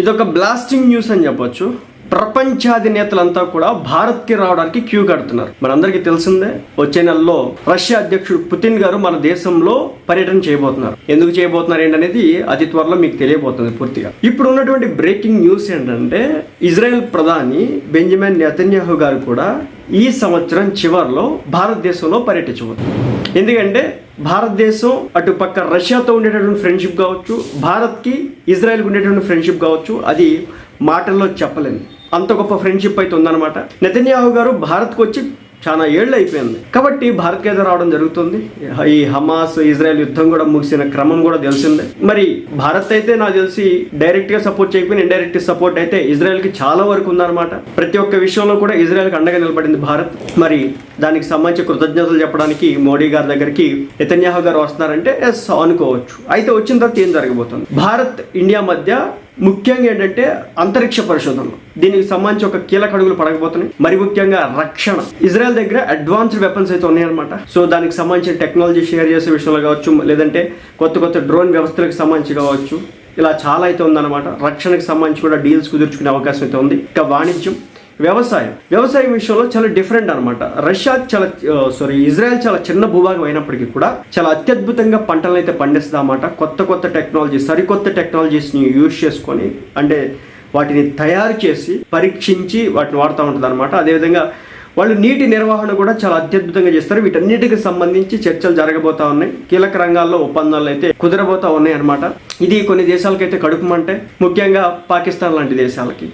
ఇదొక blasting news అని చెప్పొచ్చు. ప్రపంచాధినేతలంతా కూడా భారత్కి రావడానికి క్యూ కడుతున్నారు. మనందరికీ తెలిసిందే వచ్చే నెలలో రష్యా అధ్యక్షుడు పుతిన్ గారు మన దేశంలో పర్యటన చేయబోతున్నారు. ఎందుకు చేయబోతున్నారు ఏంటనేది అతి త్వరలో మీకు తెలియబోతుంది పూర్తిగా. ఇప్పుడు ఉన్నటువంటి బ్రేకింగ్ న్యూస్ ఏంటంటే ఇజ్రాయెల్ ప్రధాని బెంజమిన్ నెతన్యాహు గారు కూడా ఈ సంవత్సరం చివరిలో భారతదేశంలో పర్యటించవద్దు ఎందుకంటే భారతదేశం అటు పక్క రష్యాతో ఉండేటటువంటి ఫ్రెండ్షిప్ కావచ్చు భారత్కి ఇజ్రాయెల్కి ఉండేటటువంటి ఫ్రెండ్షిప్ కావచ్చు అది మాటల్లో చెప్పలేము అంత గొప్ప ఫ్రెండ్షిప్ అయితే ఉందన్నమాట. నెతన్యాహు గారు భారత్కు వచ్చి చాలా ఏళ్ళు అయిపోయింది. కాబట్టి భారత్ అయితే రావడం జరుగుతుంది. ఈ హమాస్ ఇజ్రాయెల్ యుద్ధం కూడా ముగిసిన క్రమం కూడా తెలిసిందే. మరి భారత్ అయితే నాకు తెలిసి డైరెక్ట్గా సపోర్ట్ చేయకపోయినా ఇండైరెక్ట్ సపోర్ట్ అయితే ఇజ్రాయెల్కి చాలా వరకు ఉందన్నమాట. ప్రతి ఒక్క విషయంలో కూడా ఇజ్రాయెల్కి అండగా నిలబడింది భారత్. మరి దానికి సంబంధించి కృతజ్ఞతలు చెప్పడానికి మోడీ గారి దగ్గరికి నితన్యాహు గారు వస్తున్నారంటే ఎస్ అనుకోవచ్చు. అయితే వచ్చిన తర్వాత ఏం జరగబోతుంది? భారత్ ఇండియా మధ్య ముఖ్యంగా ఏంటంటే అంతరిక్ష పరిశోధనలు. దీనికి సంబంధించి ఒక కీలక అడుగులు పడకపోతున్నాయి. మరి ముఖ్యంగా రక్షణ. ఇజ్రాయెల్ దగ్గర అడ్వాన్స్డ్ వెపన్స్ అయితే ఉన్నాయన్నమాట. సో దానికి సంబంధించిన టెక్నాలజీ షేర్ చేసే విషయంలో కావచ్చు లేదంటే కొత్త కొత్త డ్రోన్ వ్యవస్థలకు సంబంధించి కావచ్చు ఇలా చాలా అయితే ఉందన్నమాట. రక్షణకు సంబంధించి కూడా డీల్స్ కుదుర్చుకునే అవకాశం అయితే ఉంది. ఇక వాణిజ్యం. వ్యవసాయం. వ్యవసాయం విషయంలో చాలా డిఫరెంట్ అనమాట రష్యా చాలా సారీ ఇజ్రాయెల్ చాలా చిన్న భూభాగం అయినప్పటికీ కూడా చాలా అత్యద్భుతంగా పంటలను అయితే పండిస్తుందన్నమాట. కొత్త కొత్త టెక్నాలజీ సరికొత్త టెక్నాలజీస్ని యూజ్ చేసుకొని అంటే వాటిని తయారు చేసి పరీక్షించి వాటిని వాడుతూ ఉంటుంది అనమాట అదేవిధంగా వాళ్ళు నీటి నిర్వహణ కూడా చాలా అత్యద్భుతంగా చేస్తారు. వీటన్నిటికి సంబంధించి చర్చలు జరగబోతా ఉన్నాయి. కీలక రంగాల్లో ఒప్పందాలు అయితే కుదరబోతా ఉన్నాయి అనమాట ఇది కొన్ని దేశాలకైతే కడుపుమంటే ముఖ్యంగా పాకిస్తాన్ లాంటి దేశాలకి.